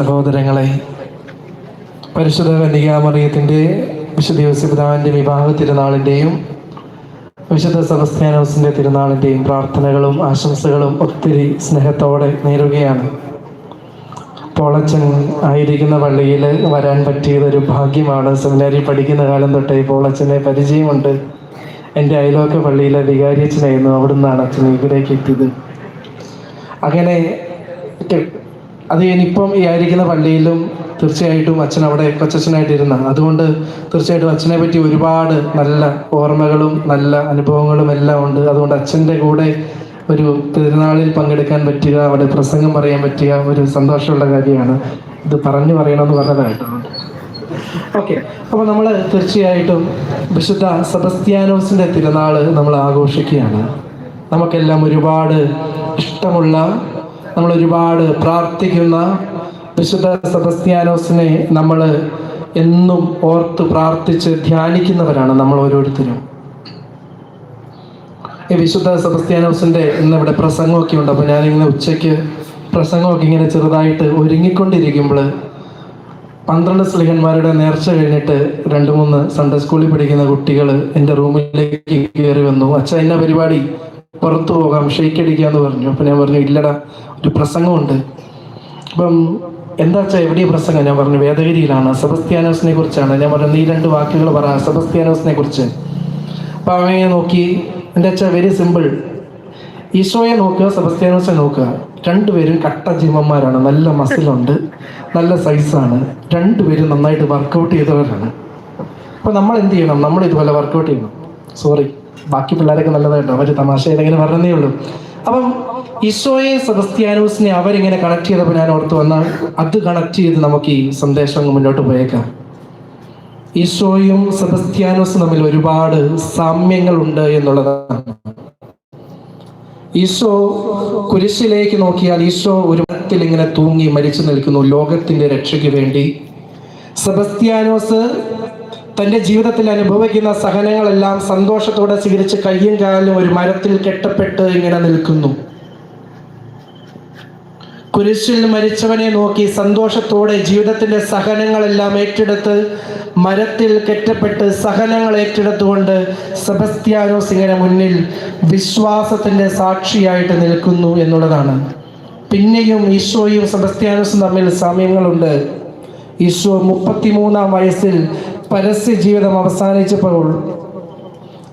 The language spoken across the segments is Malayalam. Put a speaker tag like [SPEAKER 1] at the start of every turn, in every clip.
[SPEAKER 1] സഹോദരങ്ങളെ പരിശുദ്ധ കന്യകാമറിയത്തിന്റെ വിശുദ്ധ യോസിപിതാവിന്റെ വിവാഹ തിരുനാളിന്റെയും വിശുദ്ധ സെബസ്ത്യാനോസിന്റെ തിരുനാളിന്റെയും പ്രാർത്ഥനകളും ആശംസകളും ഒത്തിരി സ്നേഹത്തോടെ നേരുകയാണ്. പോളച്ചൻ ആയിരിക്കുന്ന പള്ളിയിൽ വരാൻ പറ്റിയതൊരു ഭാഗ്യമാണ്. സെമിനാരി പഠിക്കുന്ന കാലം തൊട്ടേ പോളച്ചനെ പരിചയമുണ്ട്. എന്റെ അയലോക്ക പള്ളിയിലെ വികാരി അച്ഛനായിരുന്നു. അവിടുന്നാണ് അച്ഛൻ ഇവിടേക്ക് എത്തിയത്. അങ്ങനെ അത് ഇനിയിപ്പം ഈ ആയിരിക്കുന്ന പള്ളിയിലും തീർച്ചയായിട്ടും അച്ഛൻ അവിടെ കൊച്ചച്ഛനായിട്ടിരുന്ന. അതുകൊണ്ട് തീർച്ചയായിട്ടും അച്ഛനെ പറ്റി ഒരുപാട് നല്ല ഓർമ്മകളും നല്ല അനുഭവങ്ങളും എല്ലാം ഉണ്ട്. അതുകൊണ്ട് അച്ഛന്റെ കൂടെ ഒരു തിരുനാളിൽ പങ്കെടുക്കാൻ പറ്റുക അവിടെ പ്രസംഗം പറയാൻ പറ്റുക ഒരു സന്തോഷമുള്ള കാര്യമാണ്. ഇത് പറഞ്ഞു പറയണമെന്ന് പറഞ്ഞതായിട്ട് ഓക്കെ. അപ്പോൾ നമ്മൾ തീർച്ചയായിട്ടും വിശുദ്ധ സെബസ്ത്യാനോസിന്റെ തിരുനാൾ നമ്മൾ ആഘോഷിക്കുകയാണ്. നമുക്കെല്ലാം ഒരുപാട് ഇഷ്ടമുള്ള നമ്മൾ ഒരുപാട് പ്രാർത്ഥിക്കുന്ന വിശുദ്ധ സെബസ്ത്യാനോസിനെ നമ്മൾ എന്നും ഓർത്ത് പ്രാർത്ഥിച്ച് ധ്യാനിക്കുന്നവരാണ് നമ്മൾ ഓരോരുത്തരും. ഈ വിശുദ്ധ സെബസ്ത്യാനോസിന്റെ ഇന്ന് ഇവിടെ പ്രസംഗമൊക്കെ ഉണ്ട്. അപ്പോൾ ഞാനിങ്ങനെ ഉച്ചയ്ക്ക് പ്രസംഗമൊക്കെ ഇങ്ങനെ ചെറുതായിട്ട് ഒരുങ്ങിക്കൊണ്ടിരിക്കുമ്പോൾ പന്ത്രണ്ട് സ്ലിഹന്മാരുടെ നേർച്ച കഴിഞ്ഞിട്ട് രണ്ട് മൂന്ന് സൺഡേ സ്കൂളിൽ പഠിക്കുന്ന കുട്ടികൾ എന്റെ റൂമിലേക്ക് കയറി വന്നു. അച്ഛ എന്നാ പരിപാടി? പുറത്തു പോകാം ഷെയ്ക്ക് അടിക്കാന്ന് പറഞ്ഞു. അപ്പം ഞാൻ പറഞ്ഞു ഇല്ലടാ ഒരു പ്രസംഗമുണ്ട്. അപ്പം എന്താ വെച്ചാൽ എവിടെയാ പ്രസംഗം? ഞാൻ പറഞ്ഞു വേദഗിരിയിലാണ് സെബസ്ത്യാനോസിനെ കുറിച്ചാണ്. ഞാൻ പറഞ്ഞു നീ രണ്ട് വാക്കുകൾ പറ സെബസ്ത്യാനോസിനെ കുറിച്ച്. അപ്പം അവനെ നോക്കി. എന്റെ വെച്ചാൽ വെരി സിമ്പിൾ ഈശോയെ നോക്കുക സെബസ്ത്യാനോസിനെ നോക്കുക. രണ്ടുപേരും കട്ട ജീവന്മാരാണ്. നല്ല മസിലുണ്ട് നല്ല സൈസാണ് രണ്ടുപേരും നന്നായിട്ട് വർക്കൗട്ട് ചെയ്തവരാണ്. അപ്പോൾ നമ്മൾ എന്ത് ചെയ്യണം? നമ്മൾ ഇതുപോലെ വർക്കൗട്ട് ചെയ്യണം. സോറി ബാക്കി പിള്ളേരൊക്കെ നല്ലതായിട്ടോ? അവർ തമാശ ഏതെങ്കിലും പറഞ്ഞതേ ഉള്ളൂ. അപ്പം ഈശോയെ സെബസ്ത്യാനൂസിനെ അവരിങ്ങനെ കണക്ട് ചെയ്തപ്പോൾ ഞാൻ ഓർത്ത് വന്നാൽ അത് കണക്ട് ചെയ്ത് നമുക്ക് ഈ സന്ദേശം മുന്നോട്ട് പോയേക്കാം ഈശോയും സെബസ്ത്യാനോസും തമ്മിൽ ഒരുപാട് സാമ്യങ്ങളുണ്ട് എന്നുള്ളതാണ്. ഈശോ കുരിശിലേക്ക് നോക്കിയാൽ ഈശോ ഒരു മരത്തിൽ ഇങ്ങനെ തൂങ്ങി മരിച്ചു നിൽക്കുന്നു. ലോകത്തിന്റെ രക്ഷയ്ക്ക് വേണ്ടി. സെബസ്ത്യാനോസ് തന്റെ ജീവിതത്തിൽ അനുഭവിക്കുന്ന സഹനങ്ങളെല്ലാം സന്തോഷത്തോടെ സ്വീകരിച്ച് കയ്യും കാലും ഒരു മരത്തിൽ കെട്ടപ്പെട്ട് ഇങ്ങനെ നിൽക്കുന്നു. കുരിശിൽ മരിച്ചവനെ നോക്കി സന്തോഷത്തോടെ ജീവിതത്തിന്റെ സഹനങ്ങളെല്ലാം ഏറ്റെടുത്ത് മരത്തിൽ കെട്ടപ്പെട്ട് സഹനങ്ങൾ ഏറ്റെടുത്തുകൊണ്ട് സെബസ്ത്യാനോസ് ഇങ്ങനെ മുന്നിൽ വിശ്വാസത്തിന്റെ സാക്ഷിയായിട്ട് നിൽക്കുന്നു എന്നുള്ളതാണ്. പിന്നെയും ഈശോയും സെബസ്ത്യാനോസും തമ്മിൽ സാമ്യങ്ങളുണ്ട്. ഈശോ മുപ്പത്തിമൂന്നാം വയസ്സിൽ പരസ്യ ജീവിതം അവസാനിച്ചപ്പോൾ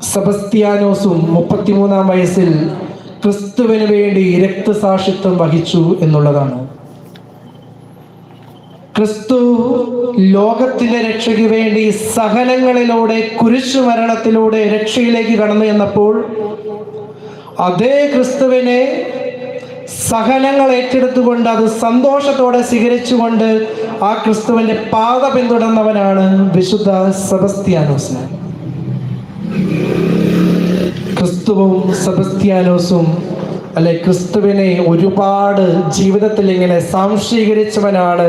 [SPEAKER 1] സെബസ്ത്യാനോസും മുപ്പത്തിമൂന്നാം വയസ്സിൽ ക്രിസ്തുവിന് വേണ്ടി രക്തസാക്ഷിത്വം വഹിച്ചു എന്നുള്ളതാണ്. ക്രിസ്തു ലോകത്തിന്റെ രക്ഷയ്ക്ക് വേണ്ടി സഹനങ്ങളിലൂടെ കുരിശു മരണത്തിലൂടെ രക്ഷയിലേക്ക് കടന്നു എന്നപ്പോൾ അതേ ക്രിസ്തുവിനെ സഹനങ്ങൾ ഏറ്റെടുത്തുകൊണ്ട് അത് സന്തോഷത്തോടെ സ്വീകരിച്ചുകൊണ്ട് ആ ക്രിസ്തുവിന്റെ പാത പിന്തുടർന്നവനാണ് വിശുദ്ധ സെബസ്ത്യാനോസ്. ക്രിസ്തുവും സെബസ്ത്യാനോസും അല്ലെ ക്രിസ്തുവിനെ ഒരുപാട് ജീവിതത്തിൽ ഇങ്ങനെ സാംശീകരിച്ചവനാണ്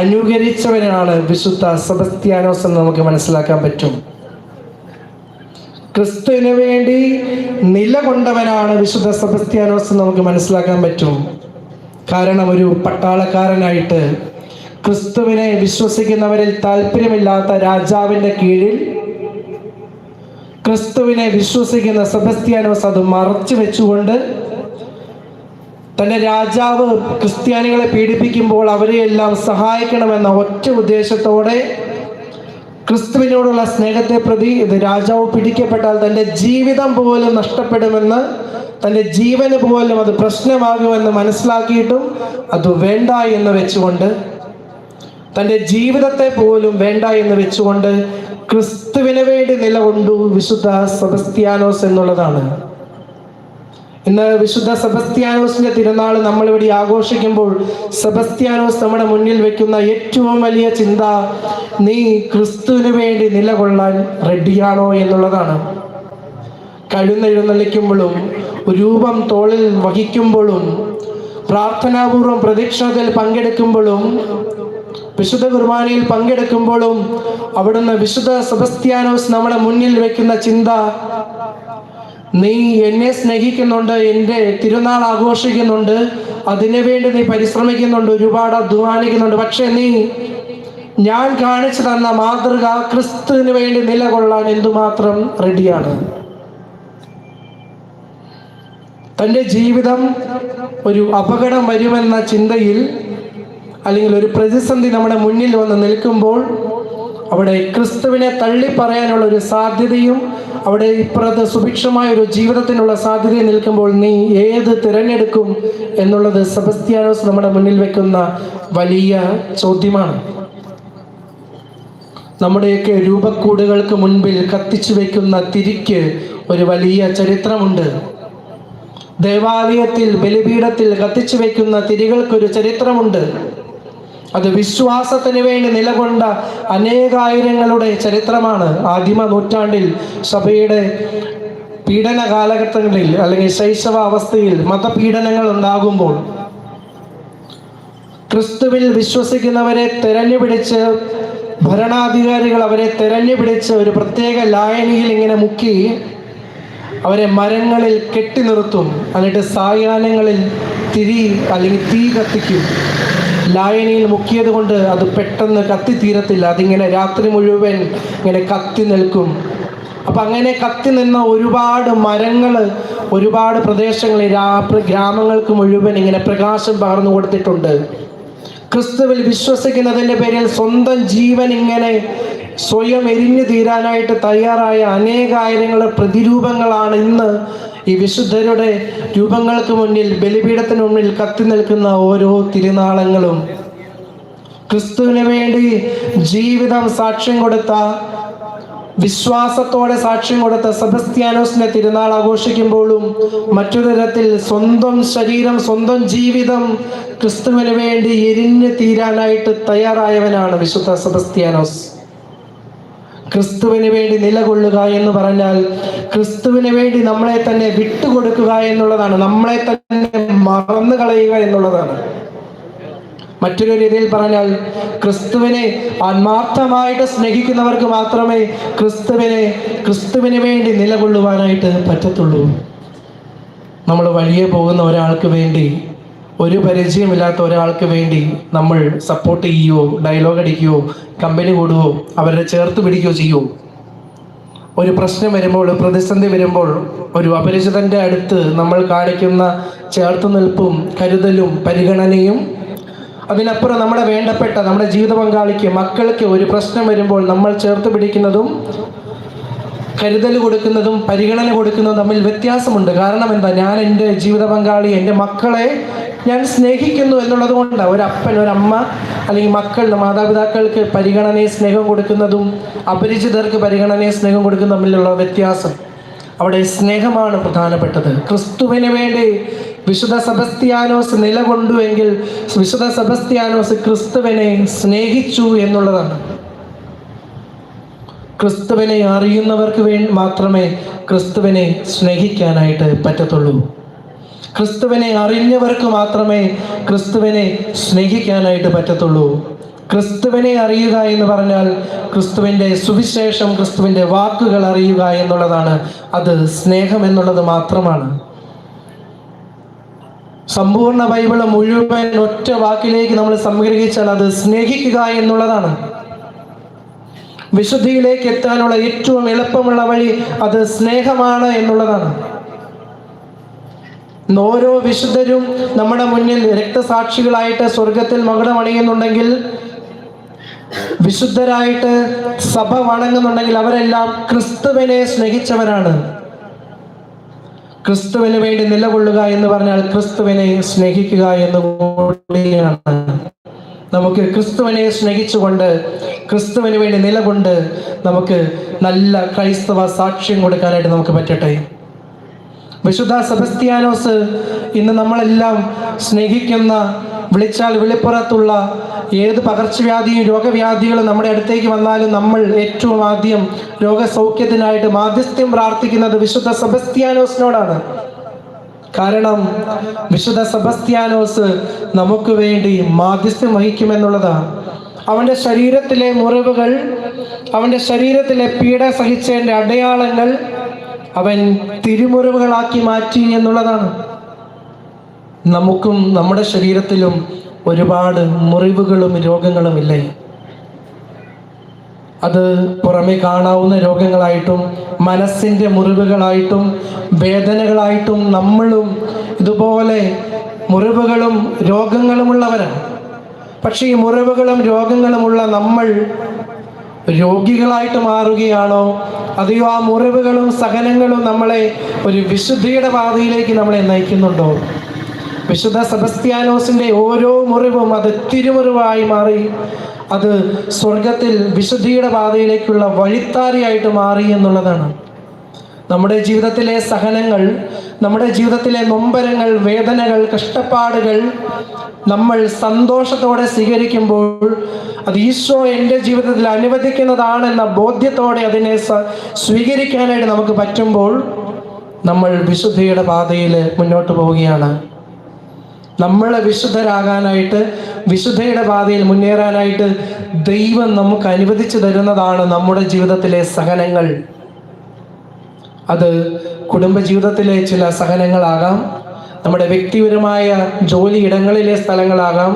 [SPEAKER 1] അനുകരിച്ചവനാണ് വിശുദ്ധ സെബസ്ത്യാനോസ് എന്ന് നമുക്ക് മനസ്സിലാക്കാൻ പറ്റും. ക്രിസ്തുവിന് വേണ്ടി നിലകൊണ്ടവനാണ് വിശുദ്ധ സെബസ്ത്യാനോസ് നമുക്ക് മനസ്സിലാക്കാൻ പറ്റും. കാരണം ഒരു പട്ടാളക്കാരനായിട്ട് ക്രിസ്തുവിനെ വിശ്വസിക്കുന്നവരിൽ താല്പര്യമില്ലാത്ത രാജാവിന്റെ കീഴിൽ ക്രിസ്തുവിനെ വിശ്വസിക്കുന്ന സെബസ്ത്യാനോസ് അത് മറച്ചു വെച്ചുകൊണ്ട് തന്റെ രാജാവ് ക്രിസ്ത്യാനികളെ പീഡിപ്പിക്കുമ്പോൾ അവരെയെല്ലാം സഹായിക്കണമെന്ന ഒറ്റ ഉദ്ദേശത്തോടെ ക്രിസ്തുവിനോടുള്ള സ്നേഹത്തെ പ്രതി ഇത് രാജാവ് പിടിക്കപ്പെട്ടാൽ തന്റെ ജീവിതം പോലും നഷ്ടപ്പെടുമെന്ന് തന്റെ ജീവന് പോലും അത് പ്രശ്നമാകുമെന്ന് മനസ്സിലാക്കിയിട്ടും അത് വേണ്ട എന്ന് വെച്ചുകൊണ്ട് തന്റെ ജീവിതത്തെ പോലും വേണ്ട എന്ന് വെച്ചുകൊണ്ട് ക്രിസ്തുവിന് വേണ്ടി നിലകൊണ്ടു വിശുദ്ധ സെബസ്ത്യാനോസ് എന്നുള്ളതാണ്. ഇന്ന് വിശുദ്ധ സെബസ്ത്യാനോസിന്റെ തിരുനാൾ നമ്മൾ ഇവിടെ ആഘോഷിക്കുമ്പോൾ സെബസ്ത്യാനോസ് നമ്മുടെ മുന്നിൽ വെക്കുന്ന ഏറ്റവും വലിയ ചിന്ത നീ ക്രിസ്തുവിന് വേണ്ടി നിലകൊള്ളാൻ റെഡിയാണോ എന്നുള്ളതാണ്. കഴുന്നെഴുന്നള്ളിക്കുമ്പോഴും രൂപം തോളിൽ വഹിക്കുമ്പോഴും പ്രാർത്ഥനാപൂർവം പ്രദക്ഷിണത്തിൽ പങ്കെടുക്കുമ്പോഴും വിശുദ്ധ കുർബാനയിൽ പങ്കെടുക്കുമ്പോഴും അവിടുന്ന് വിശുദ്ധ സെബസ്ത്യാനോസ് നമ്മുടെ മുന്നിൽ വെക്കുന്ന ചിന്ത നീ എന്നെ സ്നേഹിക്കുന്നുണ്ട് എന്റെ തിരുനാൾ ആഘോഷിക്കുന്നുണ്ട് അതിനു വേണ്ടി നീ പരിശ്രമിക്കുന്നുണ്ട് ഒരുപാട് അധ്വാനിക്കുന്നുണ്ട്. പക്ഷെ നീ ഞാൻ കാണിച്ചു തന്ന മാതൃക ക്രിസ്തുവിന് വേണ്ടി നിലകൊള്ളാൻ എന്തുമാത്രം റെഡിയാണ് തന്റെ ജീവിതം ഒരു അപകടം വരുമെന്ന ചിന്തയിൽ അല്ലെങ്കിൽ ഒരു പ്രതിസന്ധി നമ്മുടെ മുന്നിൽ വന്ന് നിൽക്കുമ്പോൾ അവിടെ ക്രിസ്തുവിനെ തള്ളി പറയാനുള്ള ഒരു സാധ്യതയും അവിടെ ഇപ്പുറത്ത് സുഭിക്ഷമായ ഒരു ജീവിതത്തിനുള്ള സാധ്യതയും നിൽക്കുമ്പോൾ നീ ഏത് തിരഞ്ഞെടുക്കും എന്നുള്ളത് സെബസ്ത്യാനോസ് നമ്മുടെ മുന്നിൽ വെക്കുന്ന വലിയ ചോദ്യമാണ്. നമ്മുടെയൊക്കെ രൂപക്കൂടുകൾക്ക് മുൻപിൽ കത്തിച്ചു വെക്കുന്ന തിരിക്ക് ഒരു വലിയ ചരിത്രമുണ്ട്. ദേവാലയത്തിൽ ബലിപീഠത്തിൽ കത്തിച്ചു വെക്കുന്ന തിരികൾക്കൊരു ചരിത്രമുണ്ട്. അത് വിശ്വാസത്തിന് വേണ്ടി നിലകൊണ്ട അനേകായിരങ്ങളുടെ ചരിത്രമാണ് ആദിമ നൂറ്റാണ്ടിൽ സഭയുടെ പീഡന കാലഘട്ടങ്ങളിൽ അല്ലെങ്കിൽ ശൈശവ അവസ്ഥയിൽ മതപീഡനങ്ങൾ ഉണ്ടാകുമ്പോൾ ക്രിസ്തുവിൽ വിശ്വസിക്കുന്നവരെ തെരഞ്ഞുപിടിച്ച് ഭരണാധികാരികൾ അവരെ തെരഞ്ഞുപിടിച്ച് ഒരു പ്രത്യേക ലായനിയിൽ ഇങ്ങനെ മുക്കി അവരെ മരങ്ങളിൽ കെട്ടി നിർത്തും. എന്നിട്ട് സായാഹ്നങ്ങളിൽ തിരി അല്ലെങ്കിൽ തീ കത്തിക്കും. ലായനിയിൽ മുക്കിയത് കൊണ്ട് അത് പെട്ടെന്ന് കത്തിത്തീരത്തില്ല അതിങ്ങനെ രാത്രി മുഴുവൻ ഇങ്ങനെ കത്തി നിൽക്കും. അപ്പം അങ്ങനെ കത്തി നിന്ന ഒരുപാട് മരങ്ങൾ ഒരുപാട് പ്രദേശങ്ങളിൽ ഗ്രാമങ്ങൾക്ക് മുഴുവൻ ഇങ്ങനെ പ്രകാശം പകർന്നു കൊടുത്തിട്ടുണ്ട്. ക്രിസ്തുവിൽ വിശ്വസിക്കുന്നതിന്റെ പേരിൽ സ്വന്തം ജീവൻ ഇങ്ങനെ സ്വയം എരിഞ്ഞു തീരാനായിട്ട് തയ്യാറായ അനേകായിരങ്ങളുടെ പ്രതിരൂപങ്ങളാണ് ഇന്ന് ഈ വിശുദ്ധരുടെ രൂപങ്ങൾക്ക് മുന്നിൽ ബലിപീഠത്തിന് മുന്നിൽ കത്തി നിൽക്കുന്ന ഓരോ തിരുനാളങ്ങളും ക്രിസ്തുവിന് വേണ്ടി ജീവിതം സാക്ഷ്യം കൊടുത്ത വിശ്വാസത്തോടെ സാക്ഷ്യം കൊടുത്ത സെബസ്ത്യാനോസിന്റെ തിരുനാൾ ആഘോഷിക്കുമ്പോഴും മറ്റൊരു തരത്തിൽ സ്വന്തം ശരീരം സ്വന്തം ജീവിതം ക്രിസ്തുവിന് വേണ്ടി എരിഞ്ഞു തീരാനായിട്ട് തയ്യാറായവനാണ് വിശുദ്ധ സെബസ്ത്യാനോസ്. ക്രിസ്തുവിന് വേണ്ടി നിലകൊള്ളുക എന്ന് പറഞ്ഞാൽ ക്രിസ്തുവിന് വേണ്ടി നമ്മളെ തന്നെ വിട്ടുകൊടുക്കുക എന്നുള്ളതാണ്. നമ്മളെ തന്നെ മറന്നു കളയുക എന്നുള്ളതാണ്. മറ്റൊരു രീതിയിൽ പറഞ്ഞാൽ ക്രിസ്തുവിനെ ആത്മാർത്ഥമായിട്ട് സ്നേഹിക്കുന്നവർക്ക് മാത്രമേ ക്രിസ്തുവിനെ ക്രിസ്തുവിന് വേണ്ടി നിലകൊള്ളുവാനായിട്ട് പറ്റത്തുള്ളൂ. നമ്മൾ വഴിയെ പോകുന്ന ഒരാൾക്ക് വേണ്ടി ഒരു പരിചയമില്ലാത്ത ഒരാൾക്ക് വേണ്ടി നമ്മൾ സപ്പോർട്ട് ചെയ്യുകയോ ഡയലോഗ് അടിക്കുകയോ കമ്പനി കൂടുകയോ അവരെ ചേർത്ത് പിടിക്കുകയോ ചെയ്യുമോ ഒരു പ്രശ്നം വരുമ്പോൾ പ്രതിസന്ധി വരുമ്പോൾ ഒരു അപരിചിതന്റെ അടുത്ത് നമ്മൾ കാണിക്കുന്ന ചേർത്ത് നിൽപ്പും കരുതലും പരിഗണനയും അതിനപ്പുറം നമ്മുടെ വേണ്ടപ്പെട്ട നമ്മുടെ ജീവിത പങ്കാളിക്ക് മക്കൾക്ക് ഒരു പ്രശ്നം വരുമ്പോൾ നമ്മൾ ചേർത്ത് പിടിക്കുന്നതും കരുതൽ കൊടുക്കുന്നതും പരിഗണന കൊടുക്കുന്നതും തമ്മിൽ വ്യത്യാസമുണ്ട്. കാരണം എന്താ? ഞാൻ എന്റെ ജീവിത പങ്കാളി എന്റെ മക്കളെ ഞാൻ സ്നേഹിക്കുന്നു എന്നുള്ളത് കൊണ്ടാണ് ഒരപ്പൻ ഒരമ്മ അല്ലെങ്കിൽ മക്കളുടെ മാതാപിതാക്കൾക്ക് പരിഗണനയും സ്നേഹം കൊടുക്കുന്നതും അപരിചിതർക്ക് പരിഗണനയും സ്നേഹം കൊടുക്കുന്നതും തമ്മിലുള്ള വ്യത്യാസം അവിടെ സ്നേഹമാണ് പ്രധാനപ്പെട്ടത്. ക്രിസ്തുവിന് വേണ്ടി വിശുദ്ധ സെബസ്ത്യാനോസ് നിലകൊണ്ടുവെങ്കിൽ വിശുദ്ധ സെബസ്ത്യാനോസ് ക്രിസ്തുവിനെ സ്നേഹിച്ചു എന്നുള്ളതാണ്. ക്രിസ്തുവിനെ അറിയുന്നവർക്ക് വേണ്ടി മാത്രമേ ക്രിസ്തുവിനെ സ്നേഹിക്കാനായിട്ട് പറ്റത്തുള്ളൂ. ക്രിസ്തുവിനെ അറിഞ്ഞവർക്ക് മാത്രമേ ക്രിസ്തുവിനെ സ്നേഹിക്കാനായിട്ട് പറ്റത്തുള്ളൂ. ക്രിസ്തുവിനെ അറിയുക എന്ന് പറഞ്ഞാൽ ക്രിസ്തുവിന്റെ സുവിശേഷം ക്രിസ്തുവിന്റെ വാക്കുകൾ അറിയുക എന്നുള്ളതാണ്. അത് സ്നേഹം എന്നുള്ളത് മാത്രമാണ്. സമ്പൂർണ ബൈബിൾ മുഴുവൻ ഒറ്റ വാക്കിലേക്ക് നമ്മൾ സംഗ്രഹിച്ചാൽ അത് സ്നേഹിക്കുക എന്നുള്ളതാണ്. വിശുദ്ധിയിലേക്ക് എത്താനുള്ള ഏറ്റവും എളുപ്പമുള്ള വഴി അത് സ്നേഹമാണ് എന്നുള്ളതാണ്. ഓരോ വിശുദ്ധരും നമ്മുടെ മുന്നിൽ രക്തസാക്ഷികളായിട്ട് സ്വർഗത്തിൽ മകുടമണിയുന്നുണ്ടെങ്കിൽ വിശുദ്ധരായിട്ട് സഭ വണങ്ങുന്നുണ്ടെങ്കിൽ അവരെല്ലാം ക്രിസ്തുവിനെ സ്നേഹിച്ചവരാണ്. ക്രിസ്തുവിന് വേണ്ടി നിലകൊള്ളുക എന്ന് പറഞ്ഞാൽ ക്രിസ്തുവിനെ സ്നേഹിക്കുക എന്ന് കൂടിയാണ് നമുക്ക് ക്രിസ്തുവിനെ സ്നേഹിച്ചുകൊണ്ട് ക്രിസ്തുവിന് വേണ്ടി നിലകൊണ്ട് നമുക്ക് നല്ല ക്രൈസ്തവ സാക്ഷ്യം കൊടുക്കാനായിട്ട് നമുക്ക് പറ്റട്ടെ. വിശുദ്ധ സെബസ്ത്യാനോസ് ഇന്ന് നമ്മളെല്ലാം സ്നേഹിക്കുന്ന വിളിച്ചാൽ വെളിപ്പുറത്തുള്ള ഏത് പകർച്ചവ്യാധിയും രോഗവ്യാധികളും നമ്മുടെ അടുത്തേക്ക് വന്നാലും നമ്മൾ ഏറ്റവും ആദ്യം രോഗസൗഖ്യത്തിനായിട്ട് മാധ്യസ്ഥ്യം പ്രാർത്ഥിക്കുന്നത് വിശുദ്ധ സെബസ്ത്യാനോസിനോടാണ്. കാരണം വിശുദ്ധ സെബസ്ത്യാനോസ് നമുക്ക് വേണ്ടി മാധ്യസ്ഥ്യം വഹിക്കുമെന്നുള്ളതാണ്. അവന്റെ ശരീരത്തിലെ മുറിവുകൾ അവന്റെ ശരീരത്തിലെ പീഡ സഹിച്ചതിന്റെ അടയാളങ്ങൾ അവൻ തിരുമുറിവുകളാക്കി മാറ്റി എന്നുള്ളതാണ്. നമുക്കും നമ്മുടെ ശരീരത്തിലും ഒരുപാട് മുറിവുകളും രോഗങ്ങളും ഇല്ലേ? അത് പുറമെ കാണാവുന്ന രോഗങ്ങളായിട്ടും മനസ്സിന്റെ മുറിവുകളായിട്ടും വേദനകളായിട്ടും നമ്മളും ഇതുപോലെ മുറിവുകളും രോഗങ്ങളുമുള്ളവരാണ്. പക്ഷേ ഈ മുറിവുകളും രോഗങ്ങളുമുള്ള നമ്മൾ രോഗികളായിട്ട് മാറുകയാണോ? അതെയോ ആ മുറിവുകളും സഹനങ്ങളും നമ്മളെ ഒരു വിശുദ്ധിയുടെ പാതയിലേക്ക് നമ്മളെ നയിക്കുന്നുണ്ടോ? വിശുദ്ധ സെബസ്ത്യാനോസിന്റെ ഓരോ മുറിവും അത് തിരുമുറിവായി മാറി അത് സ്വർഗത്തിൽ വിശുദ്ധിയുടെ പാതയിലേക്കുള്ള വഴിത്താരിയായിട്ട് മാറി എന്നുള്ളതാണ്. നമ്മുടെ ജീവിതത്തിലെ സഹനങ്ങൾ നമ്മുടെ ജീവിതത്തിലെ നൊമ്പരങ്ങൾ വേദനകൾ കഷ്ടപ്പാടുകൾ നമ്മൾ സന്തോഷത്തോടെ സ്വീകരിക്കുമ്പോൾ അത് ഈശോ എന്റെ ജീവിതത്തിൽ അനുവദിക്കുന്നതാണെന്ന ബോധ്യത്തോടെ അതിനെ സ്വീകരിക്കാനായിട്ട് നമുക്ക് പറ്റുമ്പോൾ നമ്മൾ വിശുദ്ധിയുടെ പാതയിൽ മുന്നോട്ട് പോവുകയാണ്. നമ്മൾ വിശുദ്ധരാകാനായിട്ട് വിശുദ്ധയുടെ പാതയിൽ മുന്നേറാനായിട്ട് ദൈവം നമുക്ക് അനുവദിച്ചു തരുന്നതാണ് നമ്മുടെ ജീവിതത്തിലെ സഹനങ്ങൾ. അത് കുടുംബജീവിതത്തിലെ ചില സഹനങ്ങളാകാം നമ്മുടെ വ്യക്തിപരമായ ജോലിയിടങ്ങളിലെ സ്ഥലങ്ങളാകാം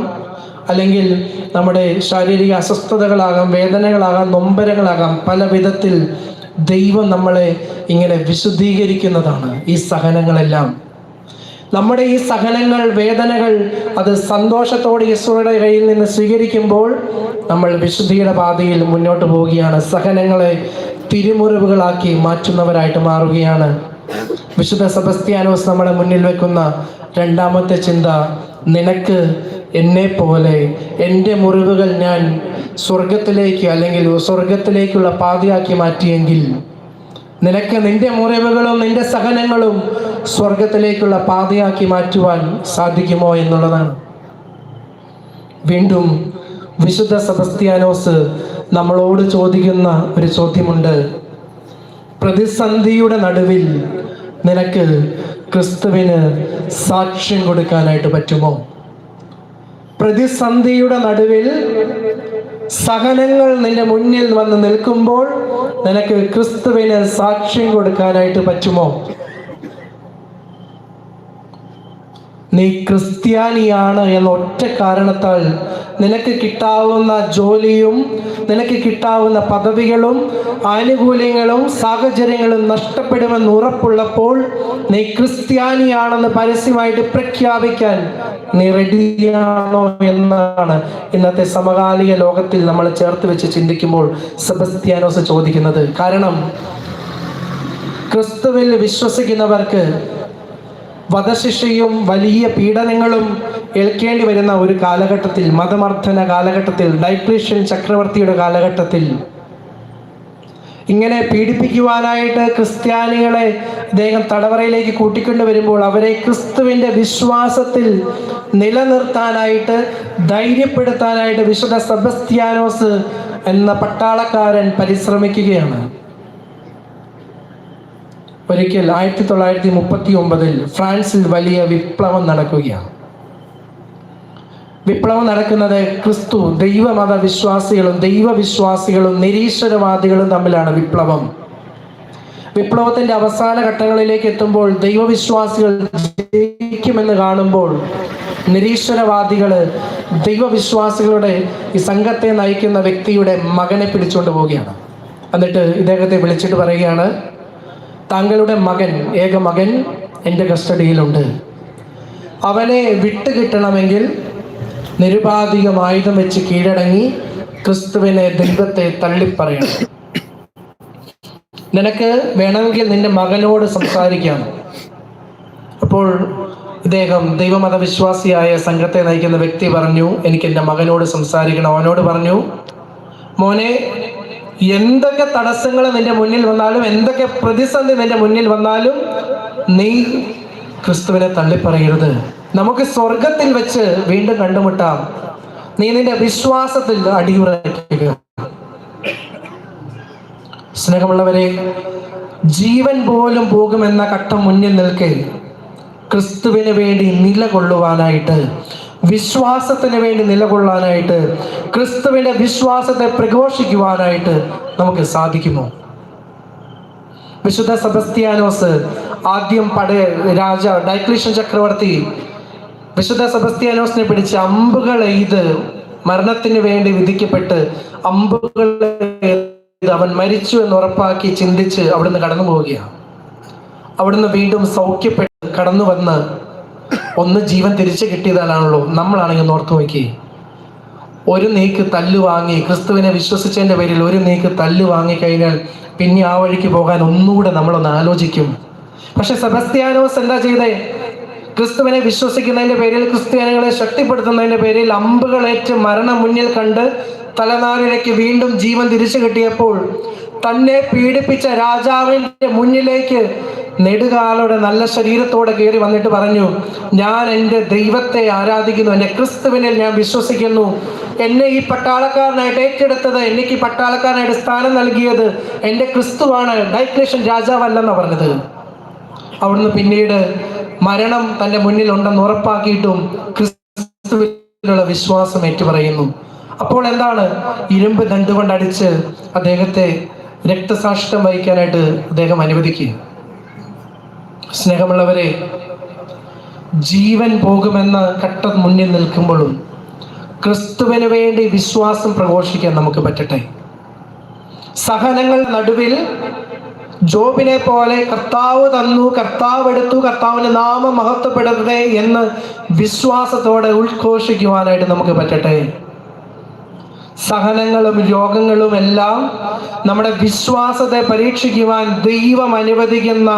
[SPEAKER 1] അല്ലെങ്കിൽ നമ്മുടെ ശാരീരിക അസ്വസ്ഥതകളാകാം വേദനകളാകാം നൊമ്പരങ്ങളാകാം പല വിധത്തിൽ ദൈവം നമ്മളെ ഇങ്ങനെ വിശുദ്ധീകരിക്കുന്നതാണ് ഈ സഹനങ്ങളെല്ലാം. നമ്മുടെ ഈ സഹനങ്ങൾ വേദനകൾ അത് സന്തോഷത്തോടെ യേശുവിടെ കയ്യിൽ നിന്ന് സ്വീകരിക്കുമ്പോൾ നമ്മൾ വിശുദ്ധിയുടെ പാതയിൽ മുന്നോട്ട് പോവുകയാണ്. സഹനങ്ങളെ തിരുമുറിവുകളാക്കി മാറ്റുന്നവരായിട്ട് മാറുകയാണ്. വിശുദ്ധ സെബസ്ത്യാനോസ് നമ്മുടെ മുന്നിൽ വെക്കുന്ന രണ്ടാമത്തെ ചിന്ത നിനക്ക് എന്നെ പോലെ എന്റെ മുറിവുകൾ ഞാൻ സ്വർഗത്തിലേക്ക് അല്ലെങ്കിൽ സ്വർഗത്തിലേക്കുള്ള പാതയാക്കി മാറ്റിയെങ്കിൽ നിനക്ക് നിന്റെ മുറിവുകളും നിന്റെ സഹനങ്ങളും സ്വർഗത്തിലേക്കുള്ള പാതയാക്കി മാറ്റുവാൻ സാധിക്കുമോ എന്നുള്ളതാണ്. വീണ്ടും വിശുദ്ധ സെബസ്ത്യാനോസ് നമ്മളോട് ചോദിക്കുന്ന ഒരു ചോദ്യമുണ്ട്. പ്രതിസന്ധിയുടെ നടുവിൽ നിനക്ക് ക്രിസ്തുവിന് സാക്ഷ്യം കൊടുക്കാനായിട്ട് പറ്റുമോ? പ്രതിസന്ധിയുടെ നടുവിൽ സഹനങ്ങൾ നിന്റെ മുന്നിൽ വന്ന് നിൽക്കുമ്പോൾ നിനക്ക് ക്രിസ്തുവിന് സാക്ഷ്യം കൊടുക്കാനായിട്ട് പറ്റുമോ? നീ ക്രിസ്ത്യാനിയാണ് എന്ന ഒറ്റ കാരണത്താൽ നിനക്ക് കിട്ടാവുന്ന ജോലിയും നിനക്ക് കിട്ടാവുന്ന പദവികളും ആനുകൂല്യങ്ങളും സാഹചര്യങ്ങളും നഷ്ടപ്പെടുമെന്ന് ഉറപ്പുള്ളപ്പോൾ നീ ക്രിസ്ത്യാനിയാണെന്ന് പരസ്യമായിട്ട് പ്രഖ്യാപിക്കാൻ നീ റെഡിയാണോ എന്നാണ് ഇന്നത്തെ സമകാലിക ലോകത്തിൽ നമ്മൾ ചേർത്ത് വെച്ച് ചിന്തിക്കുമ്പോൾ സെബസ്ത്യാനോസ് ചോദിക്കുന്നത്. കാരണം ക്രിസ്തുവിൽ വിശ്വസിക്കുന്നവർക്ക് വധശിക്ഷയും വലിയ പീഡനങ്ങളും ഏൽക്കേണ്ടി വരുന്ന ഒരു കാലഘട്ടത്തിൽ മതമർദ്ദന കാലഘട്ടത്തിൽ ഡൈക്ലീഷ്യൻ ചക്രവർത്തിയുടെ കാലഘട്ടത്തിൽ ഇങ്ങനെ പീഡിപ്പിക്കുവാനായിട്ട് ക്രിസ്ത്യാനികളെ അദ്ദേഹം തടവറയിലേക്ക് കൂട്ടിക്കൊണ്ടു വരുമ്പോൾ അവരെ ക്രിസ്തുവിന്റെ വിശ്വാസത്തിൽ നിലനിർത്താനായിട്ട് ധൈര്യപ്പെടുത്താനായിട്ട് വിശുദ്ധ സെബസ്ത്യാനോസ് എന്ന പട്ടാളക്കാരൻ പരിശ്രമിക്കുകയാണ്. ഒരിക്കൽ ആയിരത്തി തൊള്ളായിരത്തി മുപ്പത്തി ഒമ്പതിൽ ഫ്രാൻസിൽ വലിയ വിപ്ലവം നടക്കുകയാണ്. വിപ്ലവം നടക്കുന്നത് ക്രിസ്തു ദൈവമത വിശ്വാസികളും ദൈവവിശ്വാസികളും നിരീശ്വരവാദികളും തമ്മിലാണ് വിപ്ലവം. വിപ്ലവത്തിന്റെ അവസാന ഘട്ടങ്ങളിലേക്ക് എത്തുമ്പോൾ ദൈവവിശ്വാസികൾ ജയിക്കുമെന്ന് കാണുമ്പോൾ നിരീശ്വരവാദികൾ ദൈവവിശ്വാസികളുടെ ഈ സംഘത്തെ നയിക്കുന്ന വ്യക്തിയുടെ മകനെ പിടിച്ചുകൊണ്ട് പോവുകയാണ്. എന്നിട്ട് ഇദ്ദേഹത്തെ വിളിച്ചിട്ട് പറയുകയാണ് താങ്കളുടെ മകൻ ഏക മകൻ എന്റെ കസ്റ്റഡിയിലുണ്ട്. അവനെ വിട്ടുകിട്ടണമെങ്കിൽ നിരുപാധികം ആയുധം വെച്ച് കീഴടങ്ങി ക്രിസ്തുവിനെ ദൈവത്തെ തള്ളിപ്പറയണം. നിനക്ക് വേണമെങ്കിൽ നിന്റെ മകനോട് സംസാരിക്കാം. അപ്പോൾ ഇദ്ദേഹം ദൈവമതവിശ്വാസിയായ സംഘത്തെ നയിക്കുന്ന വ്യക്തി പറഞ്ഞു എനിക്ക് എന്റെ മകനോട് സംസാരിക്കണം അവനോട് പറഞ്ഞു മോനെ എന്തൊക്കെ തടസ്സങ്ങൾ നിന്റെ മുന്നിൽ വന്നാലും എന്തൊക്കെ പ്രതിസന്ധി നിന്റെ മുന്നിൽ വന്നാലും നീ ക്രിസ്തുവിനെ തള്ളിപ്പറയരുത്. നമുക്ക് സ്വർഗത്തിൽ വെച്ച് വീണ്ടും കണ്ടുമുട്ടാം. നീ നിന്റെ വിശ്വാസത്തിൽ അടിയുറക്കുക സ്നേഹമുള്ളവരെ ജീവൻ പോലും പോകുമെന്ന ഘട്ടം മുന്നിൽ നിൽക്കെ ക്രിസ്തുവിന് വേണ്ടി നിലകൊള്ളുവാനായിട്ട് വിശ്വാസത്തിന് വേണ്ടി നിലകൊള്ളാനായിട്ട് ക്രിസ്തുവിന്റെ വിശ്വാസത്തെ പ്രഘോഷിക്കുവാനായിട്ട് നമുക്ക് സാധിക്കുമോ? വിശുദ്ധ സെബസ്ത്യാനോസ് ആദ്യം പട രാജ ഡൈക്ലീഷൻ ചക്രവർത്തി വിശുദ്ധ സെബസ്ത്യാനോസിനെ പിടിച്ച് അമ്പുകൾ എയ്ത് മരണത്തിന് വേണ്ടി വിധിക്കപ്പെട്ട് അമ്പുകൾ അവൻ മരിച്ചു എന്ന് ഉറപ്പാക്കി ചിന്തിച്ച് അവിടുന്ന് കടന്നു പോവുകയാണ് അവിടുന്ന് വീണ്ടും സൗഖ്യപ്പെട്ട് കടന്നു വന്ന് ഒന്ന് ജീവൻ തിരിച്ചു കിട്ടിയതാണല്ലോ നമ്മളാണെങ്കിൽ ഓർത്തു നോക്കി. ഒരു നീക്ക് തല്ല് വാങ്ങി ക്രിസ്തുവിനെ വിശ്വസിച്ചതിന്റെ പേരിൽ ഒരു നീക്ക് തല്ല് വാങ്ങി കഴിഞ്ഞാൽ പിന്നെ ആ വഴിക്ക് പോകാൻ ഒന്നുകൂടെ നമ്മളൊന്ന് ആലോചിക്കും. പക്ഷെ സെബസ്ത്യാനോസ് എന്താ ചെയ്തേ? ക്രിസ്തുവിനെ വിശ്വസിക്കുന്നതിന്റെ പേരിൽ ക്രിസ്ത്യാനികളെ ശക്തിപ്പെടുത്തുന്നതിന്റെ പേരിൽ അമ്പുകളേറ്റ് മരണം മുന്നിൽ കണ്ട് തലനാരിഴയ്ക്ക് വീണ്ടും ജീവൻ തിരിച്ചു കിട്ടിയപ്പോൾ തന്നെ പീഡിപ്പിച്ച രാജാവിന്റെ മുന്നിലേക്ക് നെടുകാലോടെ നല്ല ശരീരത്തോടെ കയറി വന്നിട്ട് പറഞ്ഞു ഞാൻ എന്റെ ദൈവത്തെ ആരാധിക്കുന്നു എന്റെ ക്രിസ്തുവിനെ ഞാൻ വിശ്വസിക്കുന്നു. എന്നെ ഈ പട്ടാളക്കാരനായിട്ട് ഏറ്റെടുത്തത് എനിക്ക് പട്ടാളക്കാരനായിട്ട് സ്ഥാനം നൽകിയത് എന്റെ ക്രിസ്തുവാണ് ഡൈക്ലേഷൻ രാജാവല്ലെന്നാണ് പറഞ്ഞത്. അവിടുന്ന് പിന്നീട് മരണം തന്റെ മുന്നിൽ ഉണ്ടെന്ന് ഉറപ്പാക്കിയിട്ടും ക്രിസ്തുവിലുള്ള വിശ്വാസം ഏറ്റുപറയുന്നു. അപ്പോൾ എന്താണ്? ഇരുമ്പ് ദണ്ടുകൊണ്ട് അടിച്ച് അദ്ദേഹത്തെ രക്തസാക്ഷിത്വം വഹിക്കാനായിട്ട് അദ്ദേഹം അനുവദിക്കുക. സ്നേഹമുള്ളവരെ ജീവൻ പോകുമെന്ന കട്ട മുന്നിൽ നിൽക്കുമ്പോഴും ക്രിസ്തുവിന് വേണ്ടി വിശ്വാസം പ്രഘോഷിക്കാൻ നമുക്ക് പറ്റട്ടെ. സഹനങ്ങൾ നടുവിൽ ജോബിനെ പോലെ കർത്താവ് തന്നു കർത്താവ് എടുത്തു കർത്താവിന് നാമം മഹത്വപ്പെടട്ടെ എന്ന് വിശ്വാസത്തോടെ ഉദ്ഘോഷിക്കുവാനായിട്ട് നമുക്ക് പറ്റട്ടെ. സഹനങ്ങളും രോഗങ്ങളും എല്ലാം നമ്മുടെ വിശ്വാസത്തെ പരീക്ഷിക്കുവാൻ ദൈവം അനുവദിക്കുന്ന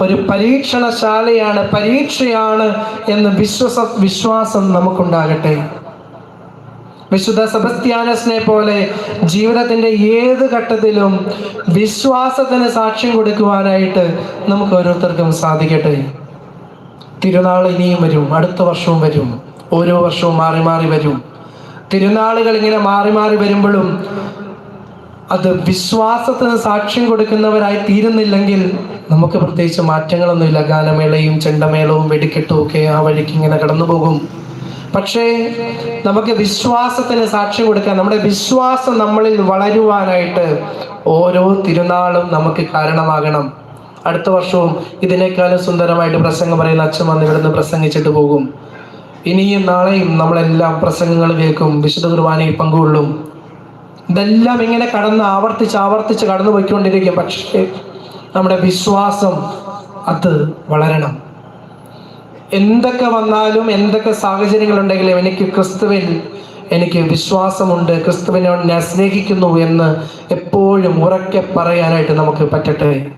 [SPEAKER 1] ഒരു പരീക്ഷണശാലയാണ് പരീക്ഷയാണ് എന്ന് വിശ്വസ വിശ്വാസം നമുക്കുണ്ടാകട്ടെ. വിശുദ്ധ സെബസ്ത്യാനസിനെ പോലെ ജീവിതത്തിന്റെ ഏത് ഘട്ടത്തിലും വിശ്വാസത്തിന് സാക്ഷ്യം കൊടുക്കുവാനായിട്ട് നമുക്ക് ഓരോരുത്തർക്കും സാധിക്കട്ടെ. തിരുനാൾ ഇനിയും വരും അടുത്ത വർഷവും വരും ഓരോ വർഷവും മാറി മാറി വരും. തിരുനാളുകൾ ഇങ്ങനെ മാറി മാറി വരുമ്പോഴും അത് വിശ്വാസത്തിന് സാക്ഷ്യം കൊടുക്കുന്നവരായി തീരുന്നില്ലെങ്കിൽ നമുക്ക് പ്രത്യേകിച്ച് മാറ്റങ്ങളൊന്നുമില്ല. ഗാനമേളയും ചെണ്ടമേളവും വെടിക്കെട്ടും ഒക്കെ ആ വഴിക്ക് ഇങ്ങനെ കടന്നു പോകും. പക്ഷേ നമുക്ക് വിശ്വാസത്തിന് സാക്ഷ്യം കൊടുക്കാൻ നമ്മുടെ വിശ്വാസം നമ്മളിൽ വളരുവാനായിട്ട് ഓരോ തിരുനാളും നമുക്ക് കാരണമാകണം. അടുത്ത വർഷവും ഇതിനേക്കാളും സുന്ദരമായിട്ട് പ്രസംഗം പറയുന്ന അച്ഛൻ വന്ന് ഇവിടുന്ന് പ്രസംഗിച്ചിട്ട് പോകും. ഇനിയും നാളെയും നമ്മളെല്ലാം പ്രസംഗങ്ങൾ കേൾക്കും വിശുദ്ധ കുർബാനയിൽ പങ്കുകൊള്ളും. ഇതെല്ലാം ഇങ്ങനെ കടന്ന് ആവർത്തിച്ച് ആവർത്തിച്ച് കടന്നു പോയിക്കൊണ്ടിരിക്കും. പക്ഷേ നമ്മുടെ വിശ്വാസം അത് വളരണം. എന്തൊക്കെ വന്നാലും എന്തൊക്കെ സാഹചര്യങ്ങളുണ്ടെങ്കിലും എനിക്ക് ക്രിസ്തുവിൽ എനിക്ക് വിശ്വാസമുണ്ട് ക്രിസ്തുവിനെ ഞാൻ സ്നേഹിക്കുന്നു എന്ന് എപ്പോഴും ഉറക്കെ പറയാനായിട്ട് നമുക്ക് പറ്റട്ടെ?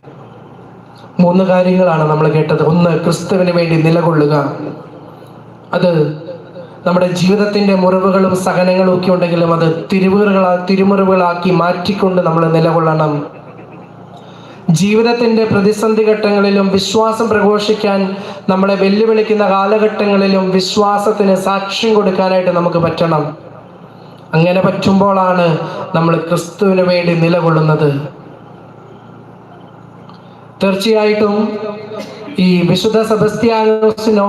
[SPEAKER 1] മൂന്ന് കാര്യങ്ങളാണ് നമ്മൾ കേട്ടത്. ഒന്ന് ക്രിസ്തുവിന് വേണ്ടി നിലകൊള്ളുക. അത് നമ്മുടെ ജീവിതത്തിന്റെ മുറിവുകളും സഹനങ്ങളും ഒക്കെ ഉണ്ടെങ്കിലും അത് തിരുവുകളാ തിരുമുറിവുകളാക്കി മാറ്റിക്കൊണ്ട് നമ്മൾ നിലകൊള്ളണം. ജീവിതത്തിന്റെ പ്രതിസന്ധി ഘട്ടങ്ങളിലും വിശ്വാസം പ്രഘോഷിക്കാൻ നമ്മളെ വെല്ലുവിളിക്കുന്ന കാലഘട്ടങ്ങളിലും വിശ്വാസത്തിന് സാക്ഷ്യം കൊടുക്കാനായിട്ട് നമുക്ക് പറ്റണം. അങ്ങനെ പറ്റുമ്പോഴാണ് നമ്മൾ ക്രിസ്തുവിന് വേണ്ടി നിലകൊള്ളുന്നത്. തീർച്ചയായിട്ടും ഈ വിശുദ്ധ സെബസ്ത്യാനോസിനോ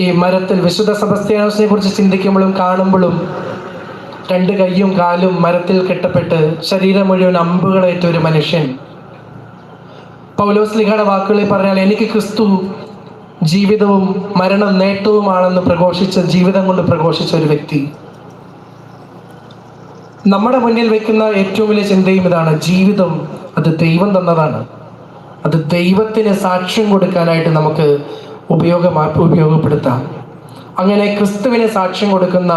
[SPEAKER 1] ഈ മരത്തിൽ വിശുദ്ധ സെബസ്ത്യാനോസിനെ കുറിച്ച് ചിന്തിക്കുമ്പോഴും കാണുമ്പോഴും രണ്ട് കൈയും കാലും മരത്തിൽ കെട്ടപ്പെട്ട് ശരീരം മുഴുവൻ അമ്പുകളേറ്റ ഒരു മനുഷ്യൻ. പൗലോസ് ലിഖയുടെ വാക്കുകളിൽ പറഞ്ഞാൽ എനിക്ക് ക്രിസ്തു ജീവിതവും മരണം നേട്ടവുമാണെന്ന് പ്രഘോഷിച്ച ജീവിതം കൊണ്ട് പ്രഘോഷിച്ച ഒരു വ്യക്തി. നമ്മുടെ മുന്നിൽ വെക്കുന്ന ഏറ്റവും വലിയ ചിന്തയും ഇതാണ്. ജീവിതം അത് ദൈവം തന്നതാണ്. അത് ദൈവത്തിന് സാക്ഷ്യം കൊടുക്കാനായിട്ട് നമുക്ക് ഉപയോഗമാ ഉപയോഗപ്പെടുത്താം. അങ്ങനെ ക്രിസ്തുവിനെ സാക്ഷ്യം കൊടുക്കുന്ന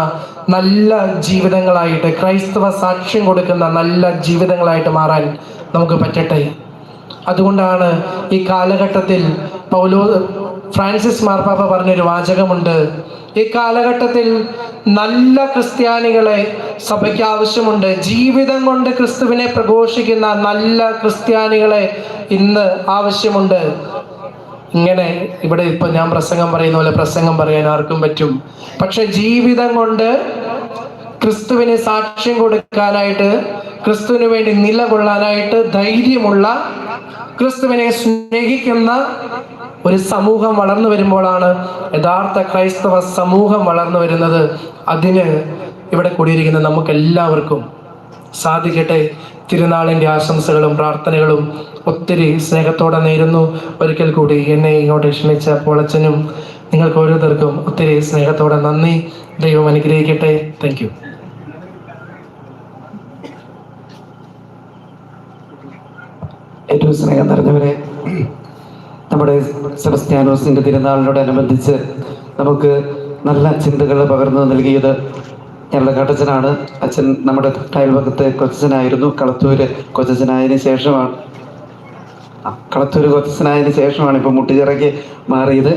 [SPEAKER 1] നല്ല ജീവിതങ്ങളായിട്ട് ക്രൈസ്തവ സാക്ഷ്യം കൊടുക്കുന്ന നല്ല ജീവിതങ്ങളായിട്ട് മാറാൻ നമുക്ക് പറ്റട്ടെ. അതുകൊണ്ടാണ് ഈ കാലഘട്ടത്തിൽ പൗലോ ഫ്രാൻസിസ് മാർപ്പാപ്പ പറഞ്ഞൊരു വാചകമുണ്ട്. ഈ കാലഘട്ടത്തിൽ നല്ല ക്രിസ്ത്യാനികളെ സഭയ്ക്ക് ആവശ്യമുണ്ട്. ജീവിതം കൊണ്ട് ക്രിസ്തുവിനെ പ്രഘോഷിക്കുന്ന നല്ല ക്രിസ്ത്യാനികളെ ഇന്ന് ആവശ്യമുണ്ട്. ഇങ്ങനെ ഇവിടെ ഇപ്പൊ ഞാൻ പ്രസംഗം പറയുന്ന പോലെ പ്രസംഗം പറയാൻ ആർക്കും പറ്റും. പക്ഷെ ജീവിതം കൊണ്ട് ക്രിസ്തുവിന് സാക്ഷ്യം കൊടുക്കാനായിട്ട് ക്രിസ്തുവിന് വേണ്ടി നിലകൊള്ളാനായിട്ട് ധൈര്യമുള്ള ക്രിസ്തുവിനെ സ്നേഹിക്കുന്ന ഒരു സമൂഹം വളർന്നു വരുമ്പോഴാണ് യഥാർത്ഥ ക്രൈസ്തവ സമൂഹം വളർന്നു വരുന്നത്. അതിന് ഇവിടെ കൂടിയിരിക്കുന്ന നമുക്ക് എല്ലാവർക്കും സാധിക്കട്ടെ. തിരുനാളിന്റെ ആശംസകളും പ്രാർത്ഥനകളും ഒത്തിരി സ്നേഹത്തോടെ നേരുന്നു. ഒരിക്കൽ കൂടി എന്നെ ഇങ്ങോട്ട് ക്ഷണിച്ച പോളച്ചനും നിങ്ങൾക്ക് ഓരോരുത്തർക്കും ഒത്തിരി സ്നേഹത്തോടെ നന്ദി. ദൈവം അനുഗ്രഹിക്കട്ടെ. താങ്ക്
[SPEAKER 2] ഏറ്റവും സ്നേഹം നിറഞ്ഞവരെ നമ്മുടെ സെബസ്ത്യാനോസിന്റെ തിരുനാളിനോടനുബന്ധിച്ച് നമുക്ക് നല്ല ചിന്തകൾ പകർന്നു നൽകിയത് ഞങ്ങളുടെ കാട്ടച്ചനാണ് അച്ഛൻ നമ്മുടെ അയൽപക്കത്തെ കൊച്ചനായിരുന്നു കളത്തൂര് കൊച്ചനായതിന് ശേഷമാണ്. കളത്തൂര് കൊച്ചനായതിന് ശേഷമാണ് ഇപ്പോൾ മുട്ടിച്ചിറയ്ക്ക് മാറിയത്.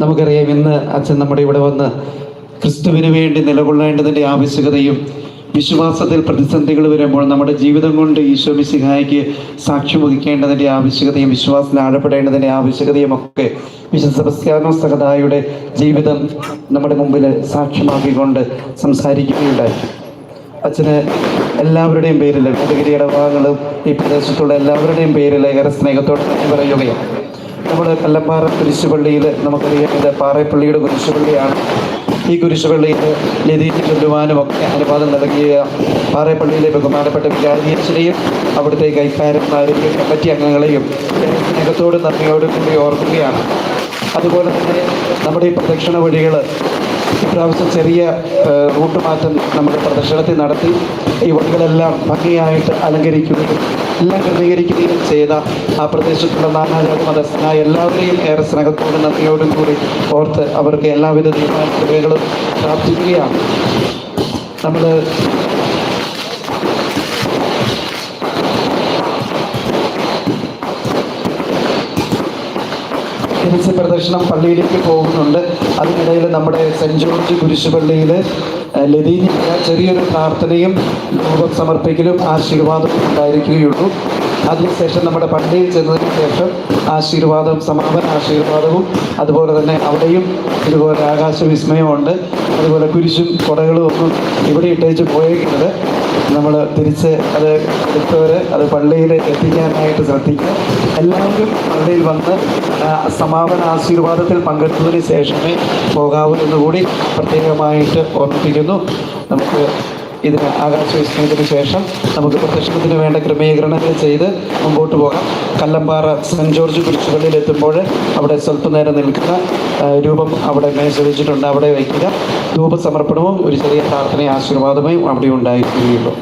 [SPEAKER 2] നമുക്കറിയാം ഇന്ന് അച്ഛൻ നമ്മുടെ ഇവിടെ വന്ന് ക്രിസ്തുവിന് വേണ്ടി നിലകൊള്ളേണ്ടതിന്റെ ആവശ്യകതയും വിശ്വാസത്തിൽ പ്രതിസന്ധികൾ വരുമ്പോൾ നമ്മുടെ ജീവിതം കൊണ്ട് ഈശോ മിസിഹായിക്ക് സാക്ഷി വഹിക്കേണ്ടതിന്റെ ആവശ്യകതയും വിശ്വാസത്തിൽ ആഴപ്പെടേണ്ടതിന്റെ ആവശ്യകതയും ഒക്കെ വിശുദ്ധ സെബസ്ത്യാനോ സഹദായുടെ ജീവിതം നമ്മുടെ മുമ്പിൽ സാക്ഷ്യമാക്കിക്കൊണ്ട് സംസാരിക്കുകയുണ്ടായി. അച്ഛന് എല്ലാവരുടെയും പേരിൽ കൊടകിരി ഭാഗങ്ങളും ഈ പ്രദേശത്തുള്ള എല്ലാവരുടെയും പേരിൽ ഏറെ സ്നേഹത്തോടെ പറയുകയാണ്. നമ്മൾ കല്ലമ്പാറ കുരിശുപള്ളിയിൽ നമുക്കറിയാം ഇത് പാറപ്പള്ളിയുടെ കുരിശുപള്ളിയാണ്. ഈ കുരിശുപള്ളിയിൽ ലതീറ്റി ചൊല്ലുവാനും ഒക്കെ അനുവാദം നൽകിയ പാറപ്പള്ളിയിലെ ബഹുമാനപ്പെട്ട വികാരിയച്ഛനെയും അവിടുത്തെ കൈക്കാരന്മാരെയും കമ്മിറ്റി അംഗങ്ങളെയും സ്നേഹത്തോടും നന്ദിയോടും കൂടി ഓർക്കുകയാണ്. അതുപോലെ തന്നെ നമ്മുടെ ഈ പ്രദക്ഷിണ വഴികൾ ഇപ്രാവശ്യം ചെറിയ റൂട്ട് മാറ്റം നമ്മുടെ പ്രദർശനത്തിൽ നടത്തി ഈ വഴികളെല്ലാം ഭംഗിയായിട്ട് അലങ്കരിക്കുകയും എല്ലാം ക്രമീകരിക്കുകയും ചെയ്ത ആ പ്രദേശത്തുള്ള നാനാജാതി മതസ്ഥനായ എല്ലാവരെയും ഏറെ സ്നേഹത്തോടും നന്ദിയോടും കൂടി ഓർത്ത് അവർക്ക് എല്ലാവിധ തീരുമാനങ്ങളും പ്രാപിക്കുകയാണ്. നമ്മൾ തിരിച്ച് പ്രദക്ഷിണം പള്ളിയിലേക്ക് പോകുന്നുണ്ട്. അതിനിടയിൽ നമ്മുടെ സെന്റ് ജോർജ് കുരിശുപള്ളിയിൽ ലതീനിയ ചെറിയൊരു പ്രാർത്ഥനയും ലോകം സമർപ്പിക്കലും ആശീർവാദവും ഉണ്ടായിരിക്കുകയുള്ളൂ. അതിനുശേഷം നമ്മുടെ പള്ളിയിൽ ചെന്നതിന് ശേഷം ആശീർവാദം സമാപന ആശീർവാദവും അതുപോലെ തന്നെ അവിടെയും ഇതുപോലെ ആകാശവിസ്മയമുണ്ട് അതുപോലെ കുരിശും കൊടകളും ഒന്നും ഇവിടെ ഇട്ടേച്ച് പോയേക്കുന്നത് നമ്മൾ തിരിച്ച് അത് എടുത്തവർ അത് പള്ളിയിൽ എത്തിക്കാനായിട്ട് ശ്രദ്ധിക്കുക. എല്ലാവരും പള്ളിയിൽ വന്ന് സമാപന ആശീർവാദത്തിൽ പങ്കെടുത്തതിന് ശേഷമേ പോകാവൂ എന്നുകൂടി പ്രത്യേകമായിട്ട് ഓർമ്മിപ്പിക്കുന്നു. നമുക്ക് ഇതിന് ആകാശവിസ്മയത്തിന് ശേഷം നമുക്ക് പ്രദക്ഷിണത്തിന് വേണ്ട ക്രമീകരണങ്ങൾ ചെയ്ത് മുമ്പോട്ട് പോകാം. കല്ലമ്പാറ സെന്റ് ജോർജ് കുരിശുപള്ളിയിൽ എത്തുമ്പോൾ അവിടെ സ്വല്പനേരം നിൽക്കുന്ന രൂപം അവിടെ മേശ വെച്ചിട്ടുണ്ട് അവിടെ വയ്ക്കുക. ധൂപസമർപ്പണവും ഒരു ചെറിയ പ്രാർത്ഥനയും ആശീർവാദവും അവിടെ ഉണ്ടായിരിക്കുകയുള്ളൂ